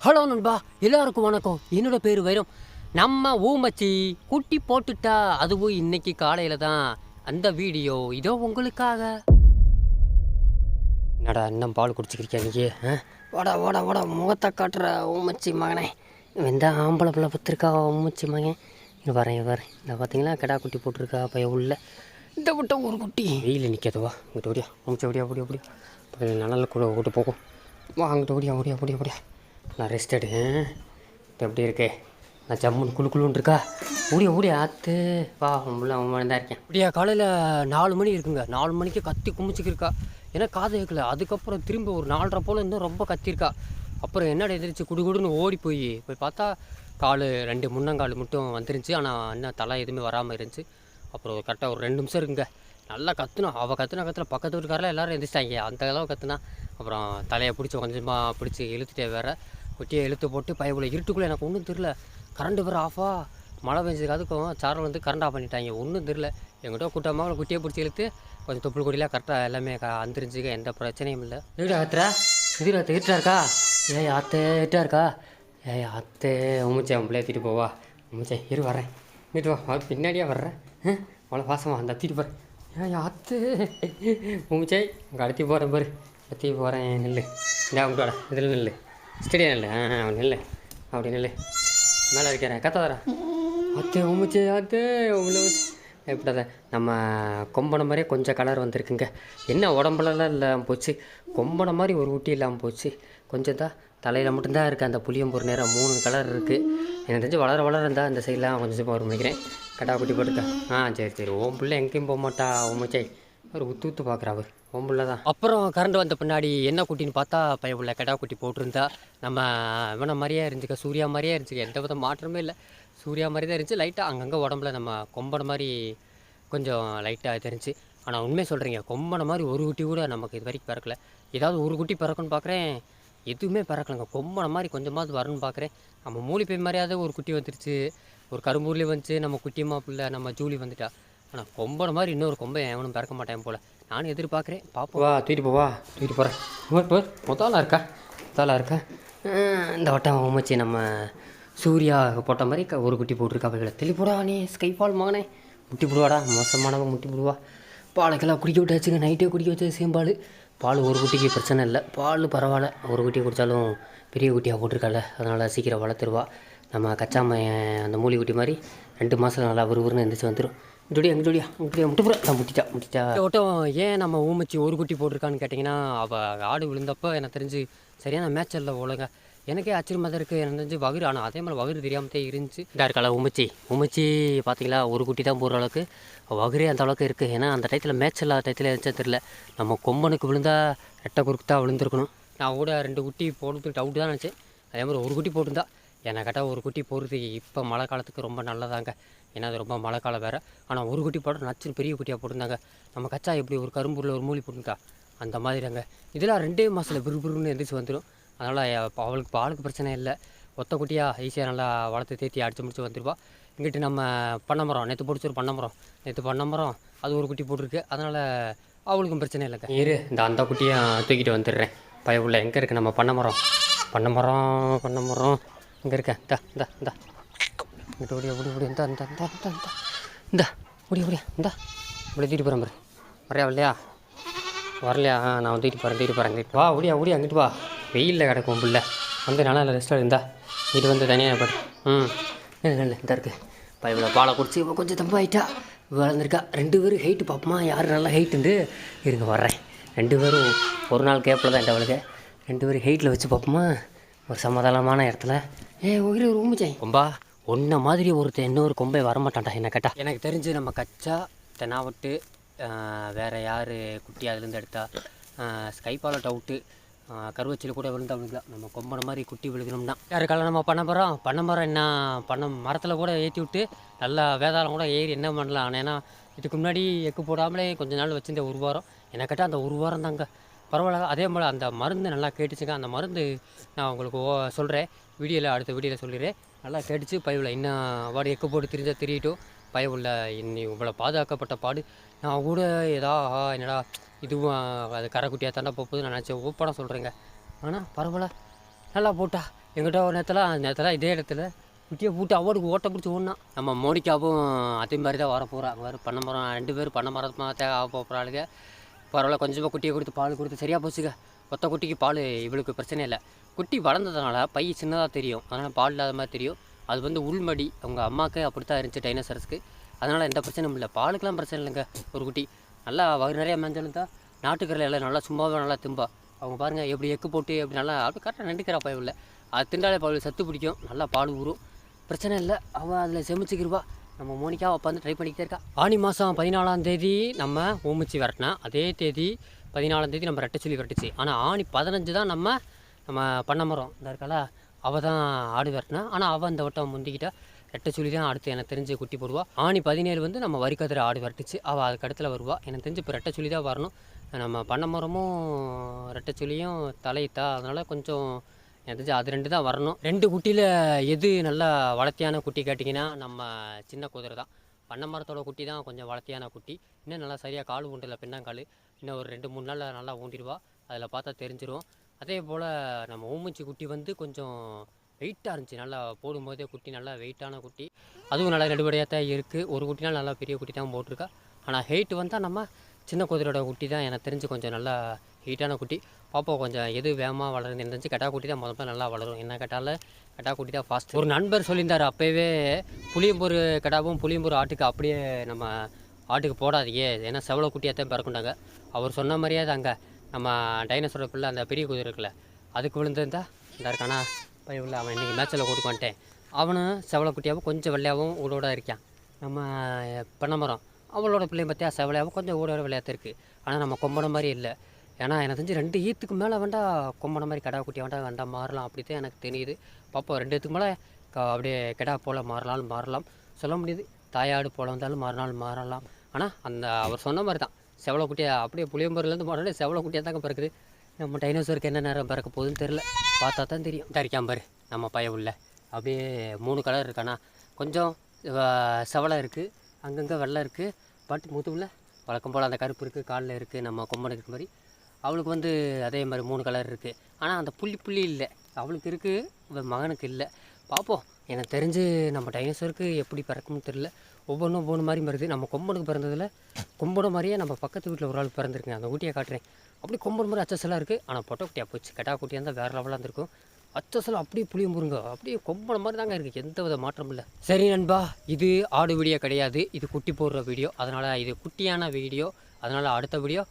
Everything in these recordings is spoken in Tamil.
ஹலோ நண்பா எல்லாருக்கும் வணக்கம். என்னோட பேர் வைரம். நம்ம ஊமச்சி குட்டி போட்டுட்டா அதுவும் இன்னைக்கு காலையில் தான். அந்த வீடியோ இதோ உங்களுக்காக. என்னடா இன்னும் பால் குடிச்சிக்கிறியா நீ ஆ? வாடா வாடா முகத்தை காட்டுற ஊமச்சி மகனே. வெந்த ஆம்பளை பிள்ளை பத்திருக்கா ஊமச்சி மகன்? இங்க வரேன் வரேன் இந்த பார்த்தீங்களா கிடா குட்டி போட்டிருக்கா பையன் உள்ள. இந்த விட்ட ஒரு குட்டி. வெயில் நிற்காதவா இங்கிட்ட ஓடியா ஊமச்சி ஓடியா ஓடியா ஓடியா. நல்ல கூட கூட்டு போகும். வா அங்கிட்ட ஓடியா ஓடியா ஓடியா ஓடியா. நான் ரெஸ்ட் எடு இப்போ எப்படி இருக்கே? நான் ஜம்முன்னு குளு குளுன்னு இருக்கா? ஓடி ஓடியா ஆத்து. வா உள்ள அவன் தான் இருக்கேன். அப்படியா காலையில் நாலு மணி இருக்குங்க. நாலு மணிக்கு கத்தி குமிச்சிக்கிருக்கா. ஏன்னா காது கேட்கல அதுக்கப்புறம் திரும்ப ஒரு நாலரை போல் இன்னும் ரொம்ப கத்திருக்கா அப்புறம் என்னடா எதிரிச்சு குடுகுடுன்னு ஓடி போய். போய் பார்த்தா கால் ரெண்டு முன்னங்கால் மட்டும் வந்துருந்துச்சு. ஆனால் இன்னும் தலை எதுவுமே வராமல் இருந்துச்சு. அப்புறம் கரெக்டாக ஒரு ரெண்டு நிமிஷம் இருக்குங்க. நல்லா கத்துனா அவள் கத்துனா கத்துல பக்கத்து வீட்டுக்காரெல்லாம் எல்லாரும் எந்திரிச்சிட்டாங்க. அந்த அளவு கத்துனா அப்புறம் தலையை பிடிச்சி கொஞ்சமாக பிடிச்சி இழுத்துட்டே வேறு. குட்டியை இழுத்து போட்டு பயவுல இருட்டுக்குள்ளே எனக்கு ஒன்றும் தெரில கரண்ட் வேறு ஆஃபா மழை பெஞ்சதுக்கு அதுக்கும் சாரல் வந்து கரண்ட் ஆஃப் பண்ணிட்டாங்க. ஒன்றும் தெரில எங்கிட்ட கூட்டமாக குட்டியை பிடிச்சி இழுத்து கொஞ்சம் தொப்புள் கொடியெலாம் கரெக்டாக எல்லாமே அந்திரிஞ்சுக்க எந்த பிரச்சனையும் இல்லை. வீடு ஆத்துறா? வீடு அத்தை இருட்டா இருக்கா? ஏய் ஆத்தே இருட்டா இருக்கா? ஏய் அத்தே உமிச்சே உன் பிள்ளைய தூக்கிட்டு போவா. உமிச்சே இரு வரேன் வீட்டு வா. அது பின்னாடியே வர்றேன். அவ்வளோ பாசமாக அந்த தூக்கிட்டு போகிறேன் ஏய் அத்து உமிச்சே உங்கள் அடுத்தி போகிறேன் பாரு. அடுத்தி போகிறேன் நெல் இந்த உங்களோட இதில் நில்லு. ஸ்டடியா இல்லை ஆ ஆ, நெல் அப்படி இல்லை மேலே இருக்கிறேன் கத்தாதரா அத்தே உமிச்சே அத்தே உங்களை எப்படித நம்ம கொம்பனை மாதிரியே கொஞ்சம் கலர் வந்திருக்குங்க. என்ன உடம்புலலாம் இல்லாமல் போச்சு. கொம்பனை மாதிரி ஒரு ஊட்டி இல்லாமல் போச்சு. கொஞ்சம் தான் தலையில் மட்டும்தான் இருக்குது அந்த புளியம்பூர் நேரம். மூணு கலர் இருக்குது எனக்கு தெரிஞ்சு வளர வளர இருந்தால் அந்த சைட்லாம் கொஞ்சம் கொஞ்சமாக வரும் நினைக்கிறேன். கடா குட்டி போட்டுக்கா. ஆ சரி சரி. ஓம் பிள்ளை எங்கேயும் போக மாட்டா உமிச்சை அவர் உத்து உத்து பார்க்குறா அவர் ஓம் தான். அப்புறம் கரண்ட் வந்த பின்னாடி என்ன குட்டின்னு பார்த்தா பையன் பிள்ளை குட்டி போட்டிருந்தா. நம்ம இவனை மாதிரியே இருந்துக்க சூர்யா மாதிரியே இருந்துச்சு எந்த வித மாற்றமே இல்லை. சூர்யா மாதிரி தான் இருந்துச்சு லைட்டாக அங்கங்கே உடம்புல நம்ம கொம்பனை மாதிரி கொஞ்சம் லைட்டாக தெரிஞ்சு. ஆனால் உண்மையை சொல்கிறீங்க கொம்பனை மாதிரி ஒரு குட்டி கூட நமக்கு இது வரைக்கும் பிறக்கல. ஏதாவது ஒரு குட்டி பிறக்குன்னு பார்க்குறேன் எதுவுமே பிறக்கலங்க. கொம்பனை மாதிரி கொஞ்சமாவது வரணும்னு பார்க்குறேன் நம்ம மூலிப்பை மாதிரியாவது ஒரு குட்டி வந்துருச்சு. ஒரு கரும்பூர்லேயே வந்துச்சு நம்ம குட்டியம்மா பிள்ளை நம்ம ஜூலி வந்துட்டா. ஆனால் கொம்பன மாதிரி இன்னொரு கொம்பை எவனும் பிறக்க மாட்டேன் போல். நானும் எதிர்பார்க்குறேன். பார்ப்போம் வா தூக்கிட்டு போவா தூக்கிட்டு போகிறேன் முதலாக இருக்கா? முதலாக இருக்கா? இந்த வட்டம் ஓமச்சி நம்ம சூர்யா போட்ட மாதிரி க- ஒரு குட்டி போட்டிருக்கா பைகளை தெளி நீ ஸ்கைஃபால் மகனே முட்டி போடுவாடா மோசமானவன் முட்டி போடுவா. பாலுக்கெல்லாம் குடிக்க விட்டாச்சுங்க. நைட்டே குடிக்க வச்சது சேம்பால். பால் ஒரு குட்டிக்கு பிரச்சனை இல்லை. பால் பரவாயில்ல. ஒரு குட்டி குடித்தாலும் பெரிய குட்டியாக போட்டிருக்கால அதனால் சீக்கிரம் வளர்த்துருவா. நம்ம கச்சாமையன் அந்த மூலி குட்டி மாதிரி ரெண்டு மாதம் நல்லா விறுவிறுன்னு எந்திரிச்சு வந்துடும் இங்கடியா இங்கடியா இங்கடியா முட்டு நான் முட்டிச்சா முட்டிச்சா. ஓட்டம் ஏன் நம்ம ஊமச்சி ஒரு குட்டி போட்டிருக்கான்னு கேட்டிங்கன்னா அவள் ஆடு விழுந்தப்போ எனக்கு தெரிஞ்சு சரியான மேட்ச் இல்லை ஒழுங்க எனக்கே ஆச்சரியமாக தான் இருக்குது எனக்கு தெரிஞ்சு வகுறு ஆனால் அதே மாதிரி வகுறு தெரியாமத்தே இருந்துச்சு. இதாக இருக்கால உமைச்சி உமைச்சி பார்த்தீங்களா ஒரு குட்டி தான் போகிற அளவுக்கு வகுறே அந்த அளவுக்கு இருக்குது ஏன்னா அந்த டயத்தில் மேட்ச் இல்லாத டயத்தில் இருந்துச்சா தெரில நம்ம கொம்பனுக்கு விழுந்தா ரெட்டை குறுக்கு தான் விழுந்திருக்கணும். நான் கூட ரெண்டு குட்டி போடுறதுக்கு டவுட்டு தான் நினச்சேன். அதே மாதிரி ஒரு குட்டி போட்டிருந்தா. என்னை கேட்டால் ஒரு குட்டி போடுறது இப்போ மழை காலத்துக்கு ரொம்ப நல்லதாங்க. ஏன்னா அது ரொம்ப மழை காலம் வேறு. ஆனால் ஒரு குட்டி போட்டு நச்சுன்னு பெரிய குட்டியாக போட்டிருந்தாங்க. நம்ம கச்சா எப்படி ஒரு கரும்பூரில் ஒரு மூலி போட்டுருக்கா அந்த மாதிரிங்க இதெல்லாம் ரெண்டே மாதத்தில் விறுவிறுன்னு எந்திரிச்சு வந்துடும் அதனால் அவளுக்கு பாலுக்கு பிரச்சனை இல்லை. ஒத்த குட்டியாக ஈஸியாக நல்லா வளர்த்து தேத்தி அடித்து முடிச்சு வந்துருப்பா இங்கிட்டு நம்ம பண்ண மரம் நேற்று பிடிச்ச ஒரு பண்ண மரம். நேற்று பண்ண மரம் அது ஒரு குட்டி போட்டிருக்கு. அதனால் அவளுக்கும் பிரச்சனை இல்லைங்க. இரு இந்த அந்த குட்டியை தூக்கிட்டு வந்துடுறேன். பயவுள்ள எங்கே இருக்குது நம்ம பண்ண மரம்? பண்ண மரம் பண்ண மரம். இங்கே இருக்கேன். இந்தா இந்த இந்த. இங்கிட்ட ஓடியா ஓடி ஓடி இந்தா இந்தா இந்தா இந்தா இந்தா. இந்தா ஓடி ஓடியா இந்தா. இப்படி தூக்கிட்டு போகிறேன் பாரு. வரையா இல்லையா வரலையா? நான் வந்து தூக்கிட்டு போகிறேன் தூக்கிட்டு போகிறேன் இங்கிட்டு வா ஓடியா ஓடியா அங்கிட்டு வா. வெயிலில் கிடக்கும் புள்ள. வந்து நல்லா இல்லை ரெஸ்ட் இருந்தா இது வந்து தனியாக பாரு ம். இல்லை இல்லை இந்த இருக்கு. பைபிள பாலை குடிச்சு இவ கொஞ்சம் தம்பு ஆயிட்டா வளர்ந்துருக்கா. ரெண்டு பேரும் ஹைட்டு பார்ப்போமா யார் நல்லா ஹைட்டுண்டு இருங்க வர்றேன். ரெண்டு பேரும் ஒரு நாள் கேப்பில் தான் அவளுக்கு ரெண்டு பேரும் ஹைட்டில் வச்சு பார்ப்போமா ஒரு சமாதானமான இடத்துல. ஏ ஒரே ஊமிச்சாய் கொம்பா ஒன்றை மாதிரி ஒருத்தன் இன்னொரு கொம்பை வரமாட்டான்டா என்ன கேட்டா. எனக்கு தெரிஞ்சு நம்ம கச்சா தெனாவட்டு வேறு யார் குட்டி அதுலேருந்து எடுத்தா ஸ்கைபாலட் அவுட்டு கருவச்சியில் கூட விழுந்தா விழுந்தா நம்ம கொம்பனை மாதிரி குட்டி விழுகணும்னா. யாருக்கால நம்ம பண்ண போகிறோம் பண்ண போகிறோம் என்ன? பண்ண மரத்தில் கூட ஏற்றி விட்டு நல்லா வேதாளம் கூட ஏறி என்ன பண்ணலாம்? ஏன்னா இதுக்கு முன்னாடி எக்கு போடாமலே கொஞ்ச நாள் வச்சிருந்த ஒரு வாரம். என்ன கேட்டால் அந்த ஒரு வாரம் தாங்க. பரவாயில்ல அதே போல் அந்த மருந்து நல்லா கேட்டுச்சுங்க. அந்த மருந்து நான் உங்களுக்கு ஓ சொல்கிறேன் வீடியோவில் அடுத்த வீடியோவில் சொல்லிடுறேன். நல்லா கேட்டுச்சு பயவில் இன்னும் வாடி எக்கு போட்டு திரிஞ்சா தெரியட்டும். பயவுள்ள இன்னி இவ்வளோ பாதுகாக்கப்பட்ட பாடு. நான் கூட ஏதா ஆஹா, என்னடா இதுவும் அது கரைக்குட்டியாக தாண்டா போகுது நான் நினச்சேன். ஓப்பனாக சொல்கிறேங்க ஆனால் பரவாயில்ல நல்லா போட்டா. எங்கிட்ட ஒரு நேரத்தில் அந்த நேரத்தில் இதே இடத்துல குட்டியை போட்டு அவார்டுக்கு ஓட்ட பிடிச்சி ஓடினா. நம்ம மோடிக்காவும் அதே மாதிரி தான் வர போகிறா வேறு பண்ண மரம் ரெண்டு பேரும் பண்ண மரமாக தேவை ஆக போகிறாளுங்க பரவாயில்ல கொஞ்சமாக குட்டியை கொடுத்து பால் கொடுத்து சரியாக போச்சுங்க. ஒத்த குட்டிக்கு பால் இவளுக்கு பிரச்சனை இல்லை. குட்டி வளர்ந்ததுனால பை சின்னதாக தெரியும். அதனால் பால் இல்லாத மாதிரி தெரியும். அது வந்து உள்மடி. அவங்க அம்மாவுக்கு அப்படி தான் இருந்துச்சு டைனோசரஸ்க்கு அதனால் எந்த பிரச்சனையும் இல்லை. பாலுக்கெல்லாம் பிரச்சனை இல்லைங்க ஒரு குட்டி. நல்லா நிறையா நிறைய மேஞ்சலும் தான் நாட்டுக்கரில் எல்லாம் நல்லா சும்மாவே நல்லா திம்பா. அவங்க பாருங்கள் எப்படி எக்கு போட்டு எப்படி நல்லா அப்படி கரெக்டாக நண்டுக்கிறா பயவில் அது திண்டாலே பால் சத்து பிடிக்கும். நல்லா பால் ஊறும். பிரச்சனை இல்லை. அவள் அதில் செமிச்சுக்கிருவா. நம்ம மோனிக்காவை உட்காந்து ட்ரை பண்ணிக்கிட்டே இருக்கா. ஆனி மாதம் பதினாலாம் தேதி நம்ம ஓமிச்சு விரட்டினா அதே தேதி பதினாலாம் தேதி நம்ம ரெட்டை சொல்லி விரட்டுச்சு. ஆனால் ஆணி பதினஞ்சு தான் நம்ம நம்ம பண்ண மரம் இந்த இருக்கால அவள் தான் ஆடு விரட்டினா ஆனால் அவள் அந்த வட்டம் முந்திக்கிட்டா ரெட்டை சொல்லி தான் அடுத்து எனக்கு தெரிஞ்சு குட்டி போடுவா. ஆணி பதினேழு வந்து நம்ம வரிக்கதிர ஆடு விரட்டுச்சு. அவள் அதுக்கு இடத்துல வருவா. எனக்கு தெரிஞ்சு இப்போ ரெட்டை சொல்லி தான் வரணும். நம்ம பண்ண மரமும் ரெட்டை சொல்லியும் தலையிட்டா அதனால் கொஞ்சம் எனக்கு தெரிஞ்சு அது ரெண்டு தான் வரணும். ரெண்டு குட்டியில் எது நல்லா வளர்த்தியான குட்டி கேட்டிங்கன்னா நம்ம சின்ன குதிரை தான். பண்ணை மரத்தோட குட்டி தான் கொஞ்சம் வளர்த்தியான குட்டி. இன்னும் நல்லா சரியாக கால் ஊண்டல பின்னாங்கால். இன்னும் ஒரு ரெண்டு மூணு நாளில் நல்லா ஊண்டிடுவா. அதில் பார்த்தா தெரிஞ்சிடும் அதே போல் நம்ம ஊமிச்சி குட்டி வந்து கொஞ்சம் வெயிட்டாக இருந்துச்சு. நல்லா போடும்போதே குட்டி நல்லா வெயிட்டான குட்டி. அதுவும் நல்லா நடுபடியாக தான் இருக்குது ஒரு குட்டினால் நல்லா பெரிய குட்டி தான் போட்டிருக்கா. ஆனால் ஹெயிட் வந்தால் நம்ம சின்ன குதிரையோட குட்டி தான் எனக்கு தெரிஞ்சு கொஞ்சம் நல்லா ஹீட்டான குட்டி. பாப்பா கொஞ்சம் எது வேகமாக வளருது இருந்துச்சு கட்டா குட்டி தான் முதல்ல நல்லா வளரும். என்ன கேட்டாலும் கட்டா குட்டி தான் ஃபாஸ்ட் ஒரு நண்பர் சொல்லியிருந்தார் அப்போவே புளியம்பூர் கடாவும் புளியம்பூர் ஆட்டுக்கு அப்படியே நம்ம ஆட்டுக்கு போடாதீங்க ஏன்னா செவலை குட்டியாக தான் பிறக்குண்டாங்க அவர் சொன்ன மாதிரியே அது அங்கே நம்ம டைனோசரோட பிள்ளை அந்த பெரிய குதிரை இருக்குல்ல அதுக்கு விழுந்திருந்தா இந்த இருக்கானா பையன் அவன் இன்றைக்கி மேட்சில் கூட்டு வந்துட்டேன். அவனும் செவலை குட்டியாகவும் கொஞ்சம் வெள்ளையாகவும் ஊடோட இருக்கான். நம்ம பண்ணமரம் அவளோட பிள்ளையும் பார்த்தியா செவலையாகவும் கொஞ்சம் ஊடோட விளையாட்டு இருக்குது ஆனால் நம்ம கொம்பன மாதிரி இல்லை. ஏன்னா எனக்கு தெரிஞ்சு ரெண்டு ஈத்துக்கு மேலே வேண்டாம் கொம்பனை மாதிரி கடா குட்டி வேண்டாம் வேண்டாம் மாறலாம். அப்படி தான் எனக்கு தெரியுது. பார்ப்போம் ரெண்டு ஈத்துக்கு மேலே க- அப்படியே கெடா போல் மாறலாம் மாறலாம். சொல்ல முடியுது. தாயாடு போல வந்தாலும் மாறினாலும் மாறலாம். ஆனால் அந்த அவர் சொன்ன மாதிரி தான். செவலை குட்டியாக அப்படியே புளியம்பூர்லேருந்து மாறினாலே செவலை குட்டியாக தாங்க பிறக்குது. நம்ம டைனோசருக்கு என்ன நேரம் பிறக்க போகுதுன்னு தெரில பார்த்தா தான் தெரியும். தரிக்காம பாரு நம்ம பைய உள்ள. அப்படியே மூணு கலர் இருக்கானா. கொஞ்சம் செவலை இருக்குது அங்கங்கே வெள்ளை இருக்குது பட் முதுவில் வழக்கம் போல் அந்த கருப்பு இருக்குது காலில் இருக்குது நம்ம கொம்பனுக்கு இருக்கிற மாதிரி. அவளுக்கு வந்து அதே மாதிரி மூணு கலர் இருக்குது ஆனால் அந்த புள்ளி புள்ளி இல்லை. அவளுக்கு இருக்குது இவன் மகனுக்கு இல்லை. பார்ப்போம் எனக்கு தெரிஞ்சு நம்ம டைனோசருக்கு எப்படி பிறக்கும்னு தெரில ஒவ்வொன்றும் ஒவ்வொன்று மாதிரி வருது நம்ம கொம்பனுக்கு பிறந்ததில் கொம்பனை மாதிரியே நம்ம பக்கத்து வீட்டில் ஒரு ஆள் பிறந்திருக்குங்க. அந்த ஊட்டியை காட்டுறேன். அப்படி கொம்பன் மாதிரி அச்சசலாக இருக்குது ஆனால் பொட்டை குட்டியாக போச்சு. கெட்டா குட்டியாக இருந்தால் வேறு லெவலாக இருந்திருக்கும். அச்சசல் அப்படியே புளியும் முருங்க. அப்படியே கொம்பனை மாதிரி தாங்க இருக்குது எந்த வித மாற்றமும் இல்லை. சரி நண்பா இது ஆடு வீடியோ கிடையாது. இது குட்டி போடுற வீடியோ. அதனால் இது குட்டியான வீடியோ. அதனால் அடுத்த வீடியோ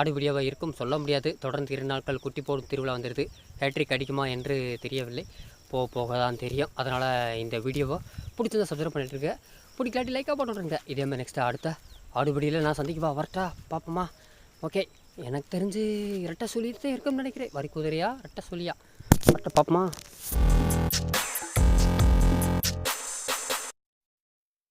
ஆடு வீடியோவாக இருக்கும். சொல்ல முடியாது. தொடர்ந்து இரு நாட்கள் குட்டி போடும் திருவிழா வந்துடுது ஹேட்ரிக் அடிக்குமா என்று தெரியவில்லை. போக போக தான் தெரியும். அதனால் இந்த வீடியோவை பிடிச்சதை சப்ஸ்கிரைப் பண்ணிட்டு இருக்கேன் பிடிக்காட்டி லைக்காக போட்டுருங்க. இதே மாதிரி நெக்ஸ்ட்டு அடுத்த ஆடுபடியில் நான் சந்திக்குவா வரட்டா பார்ப்போமா ஓகே எனக்கு தெரிஞ்சு இரட்டை சொல்லிட்டு தான் இருக்கும்னு நினைக்கிறேன். வரி குதிரையா இரட்டை சொல்லியா வரட்ட பார்ப்போமா